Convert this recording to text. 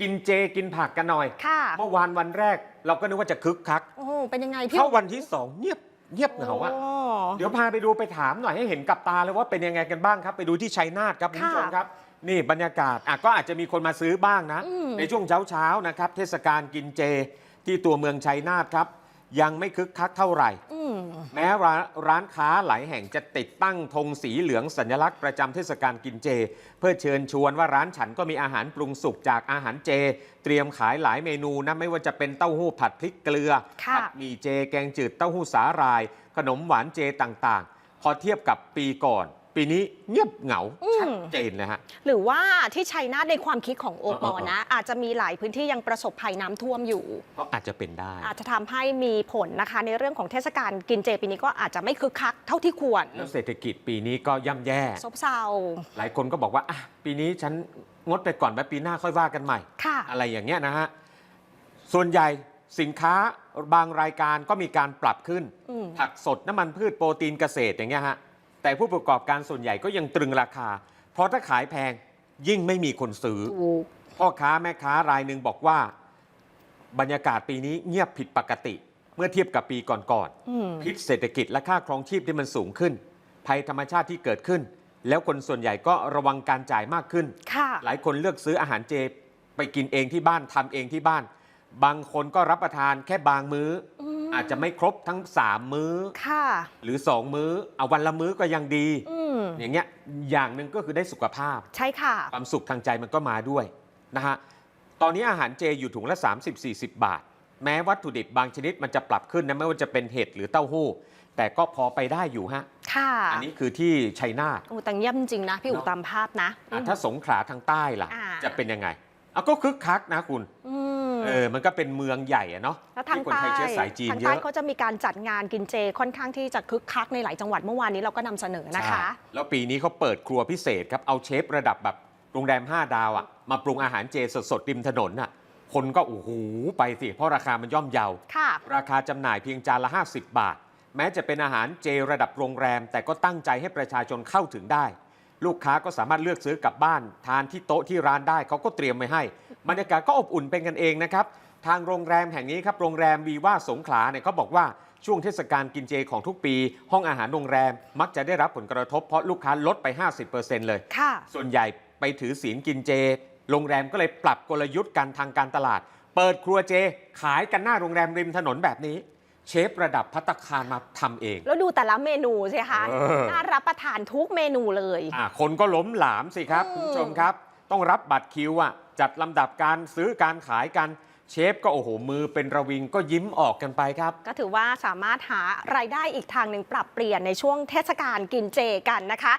กินเจกินผักกันหน่อย ค่ะเมื่อวานวันแรกเราก็นึกว่าจะคึกคักโอ้โหเป็นยังไงพี่เข้าวันที่สองเงียบเงียบเหงาอะโเดี๋ยวพาไปดูไปถามหน่อยให้เห็นกับตาเลยว่าเป็นยังไงกันบ้างครับ ไปดูที่ชัยนาทครับคุณผู้ชมค่ะครับ นี่บรรยากาศอะก็อาจจะมีคนมาซื้อบ้างนะ อืม ในช่วงเช้าเช้าๆนะครับ เทศกาลกินเจที่ตัวเมืองชัยนาทครับ ยังไม่คึกคักเท่าไหร่ อืม แม้ร้านร้านค้าหลายแห่งจะติดตั้งธงสีเหลืองสัญลักษณ์ประจำเทศกาลกินเจ เพื่อเชิญชวนว่าร้านฉันก็มีอาหารปรุงสุกจากอาหารเจ เตรียมขายหลายเมนูนะไม่ว่าจะเป็นเต้าหู้ผัดพริกเกลือค่ะ ผัดหมี่เจ แกงจืดเต้าหู้สาหร่าย ขนมหวานเจต่างๆ พอเทียบกับปีก่อน ปีนี้เงียบเหงาอืมชัดเจนเลยฮะ หรือว่าที่ชัยนาทในความคิดของโอปอเออเออนะ อาจจะมีหลายพื้นที่ยังประสบภัยน้ำท่วมอยู่ ก็อาจจะเป็นได้ อาจจะทำให้มีผลนะคะ ในเรื่องของเทศกาลกินเจปีนี้ก็อาจจะไม่คึกคักเท่าที่ควร แล้วเศรษฐกิจปีนี้ก็ย่ำแย่ซบเซาหลายคนก็บอกว่าอะปีนี้ฉันงดไปก่อนไปปีหน้าค่อยว่ากันใหม่ค่ะอะไรอย่างเงี้ยนะฮะส่วนใหญ่สินค้าบางรายการก็มีการปรับขึ้นอืมผักสดน้ำมันพืชโปรตีนเกษตรอย่างเงี้ยฮะ แต่ผู้ประกอบการส่วนใหญ่ก็ยังตรึงราคา เพราะถ้าขายแพงยิ่งไม่มีคนซื้อ ถูก พ่อค้าแม่ค้ารายหนึ่งบอกว่า บรรยากาศปีนี้เงียบผิดปกติ เมื่อเทียบกับปีก่อนอืม ๆพิษเศรษฐกิจและค่าครองชีพที่มันสูงขึ้น ภัยธรรมชาติที่เกิดขึ้น แล้วคนส่วนใหญ่ก็ระวังการจ่ายมากขึ้น ค่ะ หลายคนเลือกซื้ออาหารเจไปกินเองที่บ้านทำเองที่บ้าน บางคนก็รับประทานแค่บางมื้อ อมอาจจะไม่ครบทั้ง 3 มื้อค่ะ หรือ 2 มื้อเอาวันละมื้อก็ยังดีอืมอย่างเงี้ยอย่างหนึ่งก็คือได้สุขภาพ ใช่ค่ะ ความสุขทางใจมันก็มาด้วยนะฮะตอนนี้อาหารเจอยู่ถุงละ 30-40 บาท แม้วัตถุดิบบางชนิดมันจะปรับขึ้นนะไม่ว่าจะเป็นเห็ดหรือเต้าหู้ แต่ก็พอไปได้อยู่ฮะค่ะอันนี้คือที่ชัยนาทโอ้แต่เงียบจริงๆนะ พี่อู๋เนอะตามภาพนะอะถ้าสงขลาทางใต้ล่ะอ่าจะเป็นยังไงเอาก็คึกคักนะคุณอืม เออมันก็เป็นเมืองใหญ่อะเนาะแล้วทางที่คนใต้ไทยเชื้อสายจีนทางเยใต้อะ เขาจะมีการจัดงานกินเจค่อนข้างที่จะคึกคักในหลายจังหวัดเมื่อวานนี้เราก็นำเสนอนะคะ ใช่แล้วปีนี้เขาเปิดครัวพิเศษครับ เอาเชฟระดับแบบโรงแรม 5 ดาวอะมาปรุงอาหารเจสดๆริมถนนอะคนก็โอ้โหไปสิ เพราะราคามันย่อมเยา ค่ะ ราคาจำหน่ายเพียงจานละ 50 บาท แม้จะเป็นอาหารเจระดับโรงแรม แต่ก็ตั้งใจให้ประชาชนเข้าถึงได้ ลูกค้าก็สามารถเลือกซื้อกลับบ้าน ทานที่โต๊ะที่ร้านได้เขาก็เตรียมไว้ให้บรรยากาศก็อบอุ่นเป็นกันเองนะครับทางโรงแรมแห่งนี้ครับโรงแรมวีว่าสงขลาเนี่ยเขาบอกว่าช่วงเทศกาลกินเจของทุกปี ห้องอาหารโรงแรมมักจะได้รับผลกระทบเพราะลูกค้าลดไป 50%เลยค่ะส่วนใหญ่ไปถือศีลกินเจ โรงแรมก็เลยปรับกลยุทธ์กันทางการตลาด เปิดครัวเจ ขายกันหน้าโรงแรมริมถนนแบบนี้ เชฟระดับพัตตาคารมาทำเอง แล้วดูแต่ละเมนูสิคะเออน่ารับประทานทุกเมนูเลยอะคนก็ล้มหลามสิครับอืมคุณผู้ชมครับ ต้องรับบัตรคิวอะจัดลำดับการซื้อการขายกันเชฟก็โอ้โหมือเป็นระวิงก็ยิ้มออกกันไปครับ ก็ถือว่าสามารถหารายได้อีกทางหนึ่งปรับเปลี่ยนในช่วงเทศกาลกินเจกันนะคะ